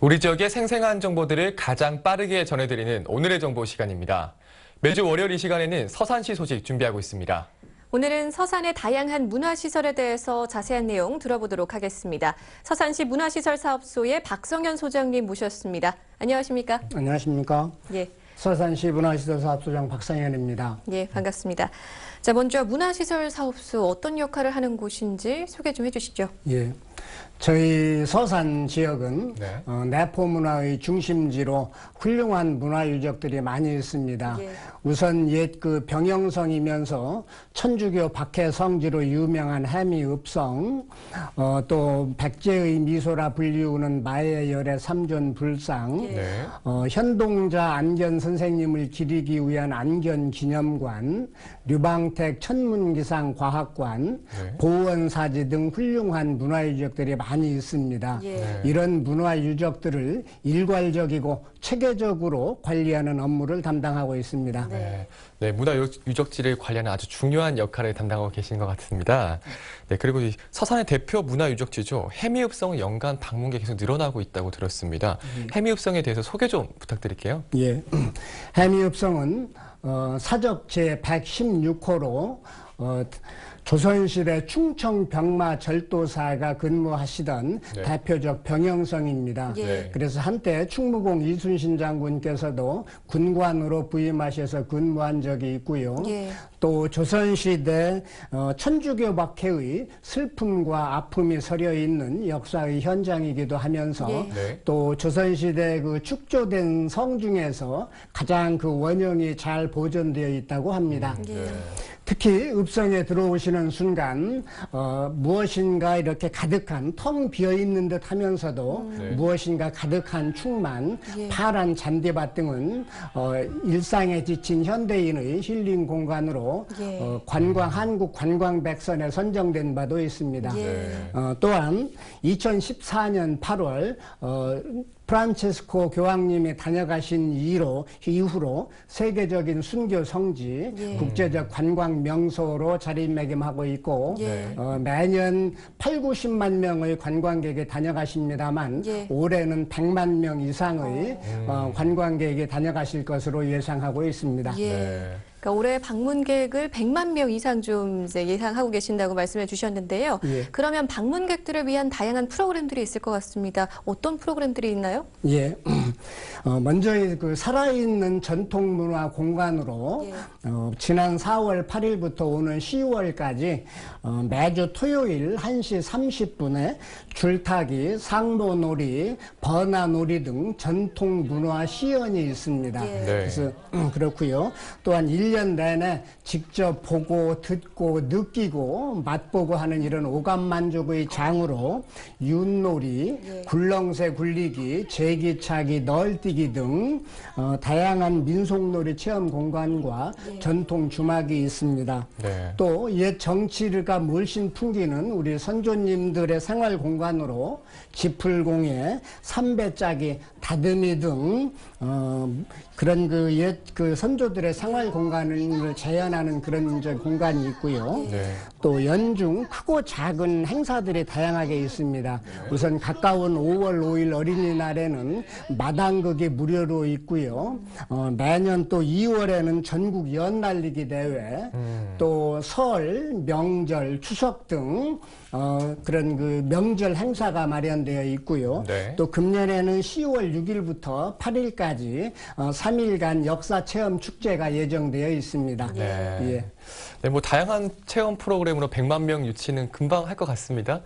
우리 지역의 생생한 정보들을 가장 빠르게 전해드리는 오늘의 정보 시간입니다. 매주 월요일 이 시간에는 서산시 소식 준비하고 있습니다. 오늘은 서산의 다양한 문화시설에 대해서 자세한 내용 들어보도록 하겠습니다. 서산시 문화시설사업소의 박성현 소장님 모셨습니다. 안녕하십니까? 안녕하십니까. 예, 서산시 문화시설 사업소장 박상현입니다. 예, 반갑습니다. 자, 먼저 문화시설 사업소 어떤 역할을 하는 곳인지 소개 좀 해주시죠. 예. 저희 서산 지역은 네. 어, 내포 문화의 중심지로 훌륭한 문화 유적들이 많이 있습니다. 예. 우선 옛 그 병영성이면서 천주교 박해 성지로 유명한 해미읍성, 어, 또 백제의 미소라 불리우는 마의 열의 삼존 불상, 예. 네. 어, 현동자 안견 선생님을 기리기 위한 안견 기념관, 류방택 천문기상 과학관, 네. 보원사지 등 훌륭한 문화 유적들이 많이 있습니다. 예. 네. 이런 문화 유적들을 일괄적이고 체계적으로 관리하는 업무를 담당하고 있습니다. 네. 네, 문화 유- 유적지를 관리하는 아주 중요한 역할을 담당하고 계신 것 같습니다. 네, 그리고 이 서산의 대표 문화 유적지죠. 해미읍성 연간 방문객이 계속 늘어나고 있다고 들었습니다. 해미읍성에 대해서 소개 좀 부탁드릴게요. 예. 해미읍성은 어, 사적 제 116호로 어, 조선시대 충청 병마 절도사가 근무하시던 네. 대표적 병영성입니다. 예. 네. 그래서 한때 충무공 이순신 장군께서도 군관으로 부임하셔서 근무한 적이 있고요. 예. 또 조선시대 어, 천주교 박해의 슬픔과 아픔이 서려 있는 역사의 현장이기도 하면서 예. 네. 또 조선시대 그 축조된 성 중에서 가장 그 원형이 잘 보존되어 있다고 합니다. 예. 네. 특히 읍성에 들어오시는 순간 어, 무엇인가 이렇게 가득한 텅 비어 있는 듯 하면서도 네. 무엇인가 가득한 충만 예. 파란 잔디밭 등은 어, 일상에 지친 현대인의 힐링 공간으로 예. 어, 관광 한국 관광 백선에 선정된 바도 있습니다. 예. 네. 어, 또한 2014년 8월 어, 프란체스코 교황님이 다녀가신 이로, 이후로 세계적인 순교 성지, 예. 국제적 관광 명소로 자리매김하고 있고 예. 어, 매년 8, 90만 명의 관광객이 다녀가십니다만 예. 올해는 100만 명 이상의 어, 관광객이 다녀가실 것으로 예상하고 있습니다. 예. 네. 그러니까 올해 방문객을 100만 명 이상 좀 이제 예상하고 계신다고 말씀해 주셨는데요. 예. 그러면 방문객들을 위한 다양한 프로그램들이 있을 것 같습니다. 어떤 프로그램들이 있나요? 예. 어, 먼저 이그 살아있는 전통 문화 공간으로 예. 어, 지난 4월 8일부터 오는 10월까지 어, 매주 토요일 1시 30분에 줄타기, 상도놀이, 버나놀이 등 전통 문화 시연이 있습니다. 예. 네. 그래서 음, 그렇고요. 또한 1년 내내 직접 보고 듣고 느끼고 맛보고 하는 이런 오감만족의 장으로 윷놀이, 예. 굴렁쇠 굴리기, 제기차기, 널뛰기 등 어, 다양한 민속놀이 체험 공간과 예. 전통 주막이 있습니다. 네. 또옛 정치가 물씬 풍기는 우리 선조님들의 생활 공간으로 지풀공예, 삼배짜기, 다듬이 등 어, 그런 그 옛그 선조들의 생활 공간 을 재현하는 그런 이제 공간이 있고요. 네. 또 연중 크고 작은 행사들이 다양하게 있습니다. 우선 가까운 5월 5일 어린이날에는 마당극이 무료로 있고요. 어, 매년 또 2월에는 전국 연날리기 대회, 또 설, 명절, 추석 등 어, 그런 그 명절 행사가 마련되어 있고요. 네. 또 금년에는 10월 6일부터 8일까지 어, 3일간 역사 체험 축제가 예정되어 있습니다. 네. 예. 네, 뭐 다양한 체험 프로그램으로 100만 명 유치는 금방 할 것 같습니다.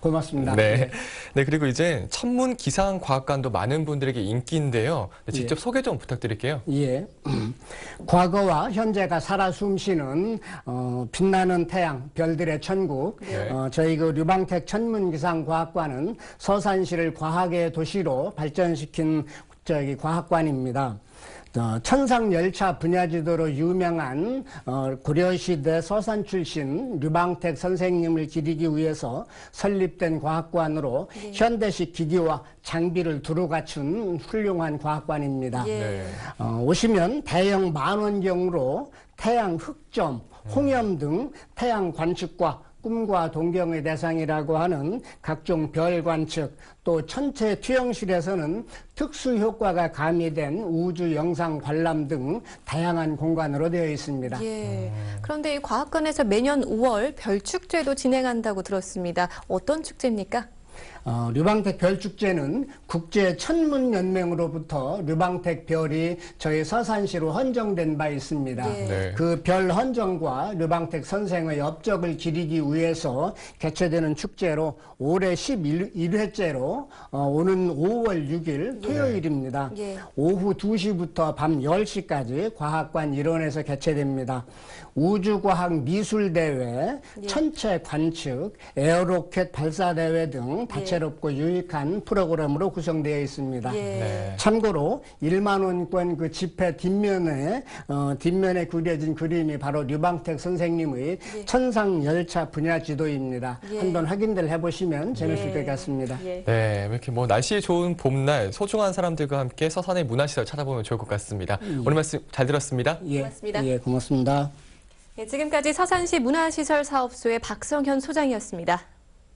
고맙습니다. 네. 네, 그리고 이제 천문 기상 과학관도 많은 분들에게 인기인데요. 네, 직접 예. 소개 좀 부탁드릴게요. 예. 과거와 현재가 살아 숨쉬는 어, 빛나는 태양, 별들의 천국. 네. 어, 저희 그 류방택 천문 기상 과학관은 서산시를 과학의 도시로 발전시킨 저기 과학관입니다. 어, 천상 열차 분야지도로 유명한 어, 고려시대 서산 출신 류방택 선생님을 기리기 위해서 설립된 과학관으로 현대식 기기와 장비를 두루 갖춘 훌륭한 과학관입니다. 예. 네. 어, 오시면 대형 만원경으로 태양 흑점, 홍염 등 태양 관측과 꿈과 동경의 대상이라고 하는 각종 별 관측 또 천체 투영실에서는 특수 효과가 가미된 우주 영상 관람 등 다양한 공간으로 되어 있습니다. 예. 그런데 이 과학관에서 매년 5월 별 축제도 진행한다고 들었습니다. 어떤 축제입니까? 어, 류방택 별축제는 국제 천문연맹으로부터 류방택 별이 저희 서산시로 헌정된 바 있습니다. 예. 네. 그별 헌정과 류방택 선생의 업적을 기리기 위해서 개최되는 축제로 올해 11회째로 어, 오는 5월 6일 토요일입니다. 예. 오후 2시부터 밤 10시까지 과학관 일원에서 개최됩니다. 우주과학 미술대회, 예. 천체 관측, 에어로켓 발사대회 등 다채 롭고 유익한 프로그램으로 구성되어 있습니다. 예. 네. 참고로 1만 원권 그 지폐 뒷면에 어, 뒷면에 그려진 그림이 바로 류방택 선생님의 천상 열차 분야 지도입니다. 예. 한번 확인들 해보시면 재밌을 예. 것 같습니다. 예. 네, 이렇게 뭐 날씨 좋은 봄날 소중한 사람들과 함께 서산의 문화시설 찾아보면 좋을 것 같습니다. 오늘 말씀 잘 들었습니다. 예, 고맙습니다. 예, 고맙습니다. 예, 지금까지 서산시 문화시설 사업소의 박성현 소장이었습니다.